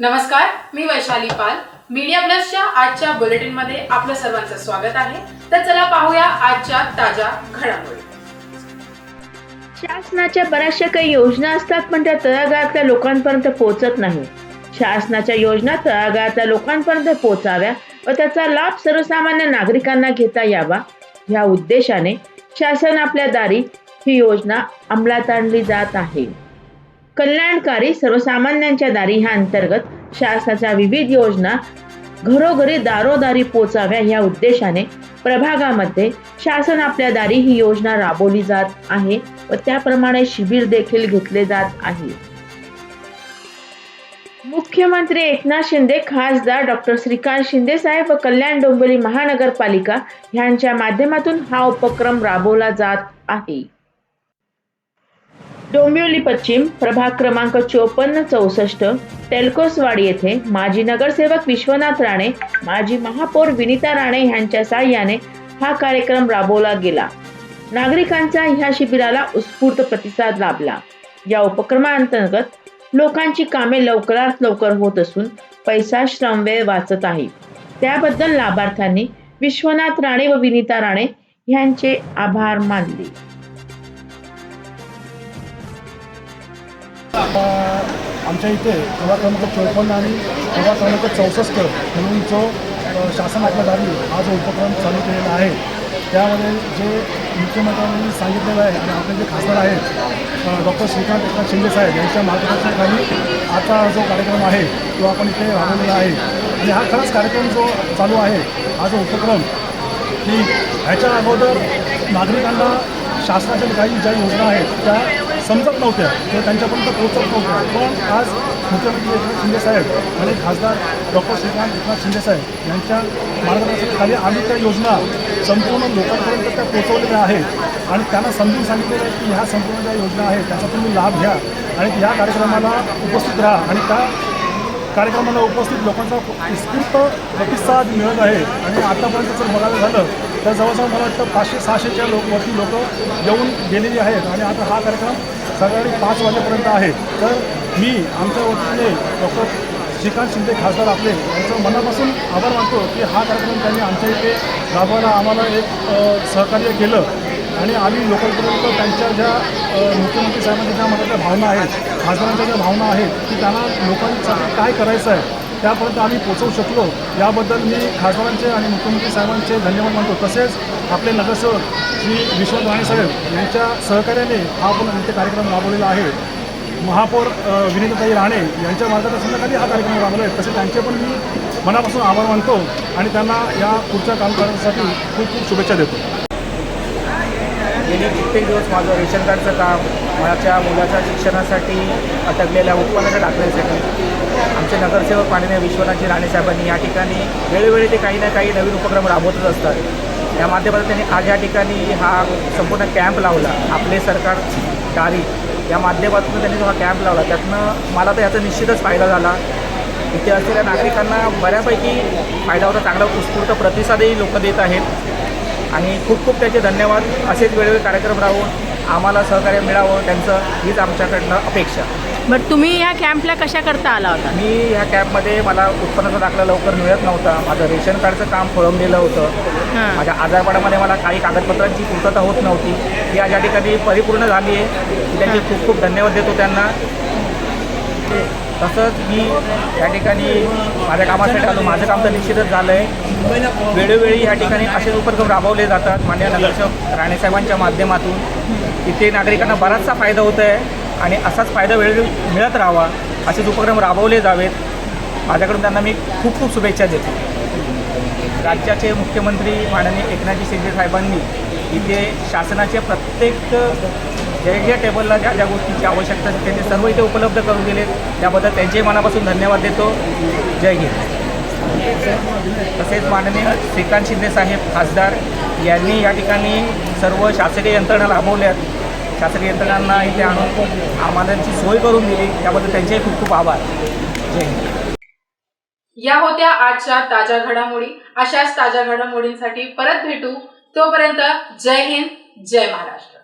नमस्कार मी वैशाली पाल. मीडिया प्लसच्या आजच्या बुलेटिनमध्ये आपलं सर्वांचं स्वागत आहे. तर चला पाहूया आजच्या ताज्या घडामोडी. शासनाच्या बऱ्याचशा काही योजना असतात पण त्या तळागाळातल्या लोकांपर्यंत पोहोचत नाही. शासनाच्या योजना तळागाळातल्या लोकांपर्यंत पोहोचाव्या व त्याचा लाभ सर्वसामान्य नागरिकांना घेता यावा या उद्देशाने शासन आपल्या दारी ही योजना अंमलात आणली जात आहे. कल्याणकारी सर्वसामान्यांच्या दारी ह्या अंतर्गत शासनाच्या विविध योजना घरोघरी दारोदारी पोचाव्या या उद्देशाने प्रभागामध्ये शासन आपल्या दारी ही योजना राबवली जात आहे व त्याप्रमाणे शिबिर देखील घेतले जात आहे. मुख्यमंत्री एकनाथ शिंदे खासदार डॉक्टर श्रीकांत शिंदे साहेब व कल्याण डोंबिवली महानगरपालिका यांच्या माध्यमातून हा उपक्रम राबवला जात आहे. डोंबिवली पश्चिम प्रभाग क्रमांक चोपन्न चौसष्ट तेलकोसवाडी येथे माजी नगरसेवक विश्वनाथ राणे माजी महापौर विनिता राणे यांच्या साह्याने हा कार्यक्रम राबवला गेला. नागरिकांचा ह्या शिबिराला उत्स्फूर्त प्रतिसाद लाभला. या उपक्रमाअंतर्गत लोकांची कामे लवकरात लवकर होत असून पैसा श्रमवेळ वाचत आहे. त्याबद्दल लाभार्थ्यांनी विश्वनाथ राणे व विनिता राणे यांचे आभार मानले. आमच्या इथे प्रभाग क्रमांक चोपन्न आणि प्रभाग क्रमांक चौसष्ट म्हणून जो शासन आपल्या दारी हा जो उपक्रम चालू केलेला आहे त्यामध्ये जे मुख्यमंत्र्यांनी सांगितलेलं आहे आणि आपले जे खासदार आहेत डॉक्टर श्रीकांत एकनाथ शिंदे साहेब यांच्या मार्गदर्शनाखाली आता जो कार्यक्रम आहे तो आपण इथे राबवलेला आहे. आणि हा खरंच कार्यक्रम जो चालू आहे हा जो उपक्रम की ह्याच्या अगोदर नागरिकांना शासनाच्या काही ज्या योजना आहेत त्या समजत नव्हत्या. किंवा त्यांच्यापर्यंत पोहोचत नव्हत्या. पण आज मुख्यमंत्री एकनाथ शिंदेसाहेब आणि खासदार डॉक्टर श्रीकांत एकनाथ शिंदेसाहेब यांच्या मार्गदर्शनाखाली आम्ही त्या योजना संपूर्ण लोकांपर्यंत त्या पोहोचवलेल्या आहेत. आणि त्यांना समजून सांगितलेलं आहे की ह्या संपूर्ण ज्या योजना आहेत त्याचा तुम्ही लाभ घ्या. आणि ह्या कार्यक्रमाला उपस्थित राहा. आणि त्या कार्यक्रमाला उपस्थित लोकांचा उत्स्फूर्त प्रतिसाद मिळत आहे. आणि आतापर्यंत जर बघायला झालं तर जवळजवळ मला वाटतं पाचशे सहाशेच्या लोक वरती लोक येऊन गेलेली आहेत. आणि आता हा कार्यक्रम सकाळी पाच वाजेपर्यंत आहे. तर मी आमच्या वतीने डॉक्टर श्रीकांत शिंदे खासदार आपले यांचं मनापासून आभार मानतो की हा कार्यक्रम त्यांनी आमच्या इथे राबवायला आम्हाला एक सहकार्य केलं. आणि आम्ही लोकांपर्यंत त्यांच्या ज्या मुख्यमंत्री साहेबांच्या ज्या मनातल्या भावना आहेत खासदारांच्या ज्या भावना आहेत की त्यांना लोकांचं काय करायचं आहे त्यापर्यंत आम्ही पोचवू शकलो. याबद्दल मी खासदारांचे आणि मुख्यमंत्री साहेबांचे धन्यवाद मानतो. तसेच आपले नगरसेवक श्री विश्वनाथ राणे साहेब यांच्या सहकार्याने हा आपण इथे कार्यक्रम राबवलेला आहे. महापौर विनेताई राणे यांच्या मार्गदर्शनाखाली हा कार्यक्रम राबवला आहे. तसे त्यांचे पण मी मनापासून आभार मानतो आणि त्यांना या पुढच्या कामकाजासाठी खूप खूप शुभेच्छा देतो. गेले कित्येक दिवस माझं रेशन कार्डचं काम माझ्या मुलाच्या शिक्षणासाठी अटकलेल्या उत्पन्नाच्या दाखल्यासाठी आमचे नगरसेवक माननीय विश्वनाथजी राणेसाहेबांनी या ठिकाणी वेळोवेळी ते काही ना काही नवीन उपक्रम राबवतच असतात. या माध्यमातून त्यांनी आज या ठिकाणी हा संपूर्ण कॅम्प लावला. आपले सरकार दारी. या माध्यमातून त्यांनी हा कॅम्प लावला त्यातनं मला तर याचा निश्चितच फायदा झाला. इथे असलेल्या नागरिकांना बऱ्यापैकी फायदा होता चांगला उत्स्फूर्त प्रतिसादही लोक देत आहेत. आणि खूप खूप त्याचे धन्यवाद. असेच वेळोवेळी कार्यक्रम राहून आम्हाला सहकार्य मिळावं त्यांचं हीच आमच्याकडनं अपेक्षा. बरं तुम्ही ह्या कॅम्पला कशा करता आला होता? मी ह्या कॅबमध्ये मला उत्पन्नाचा दाखला लवकर मिळत नव्हता. माझं रेशन कार्डचं काम खोळंबलेलं होतं. माझ्या आजारपणामध्ये मला काही कागदपत्रांची पूर्तता होत नव्हती. या ठिकाणी परिपूर्ण झाली आहे. त्याचे खूप खूप धन्यवाद देतो त्यांना. तसंच मी या ठिकाणी माझ्या कामासाठी आलो. माझं काम तर निश्चितच झालं आहे. वेळोवेळी या ठिकाणी असे उपक्रम राबवले जातात. मान्य नगरसेवक राणेसाहेबांच्या माध्यमातून. इथे नागरिकांना बराचसा फायदा होत आहे आणि असाच फायदा वेळोवेळी मिळत राहावा असेच उपक्रम राबवले जावेत. माझ्याकडून त्यांना मी खूप खूप शुभेच्छा देतो. राज्याचे मुख्यमंत्री माननीय एकनाथजी शिंदे साहेबांनी इथे शासनाचे प्रत्येक ज्या ज्या टेबलला ज्या ज्या गोष्टीची आवश्यकता असते ते सर्व इथे उपलब्ध करून दिले त्याबद्दल त्यांचे मनापासून धन्यवाद देतो. जय हिंद. तसेच माननीय श्रीकांत शिंदे साहेब खासदार यांनी या ठिकाणी सर्व शासकीय यंत्रणा राबवल्यात. शासकीय यंत्रणांना इथे आणून आम्हाला त्यांची सोय करून दिली. त्याबद्दल त्यांचेही खूप खूप आभार. जय हिंद. या होत्या आजच्या ताज्या घडामोडी. अशाच ताज्या घडामोडींसाठी परत भेटू. तोपर्यंत जय हिंद जय महाराष्ट्र.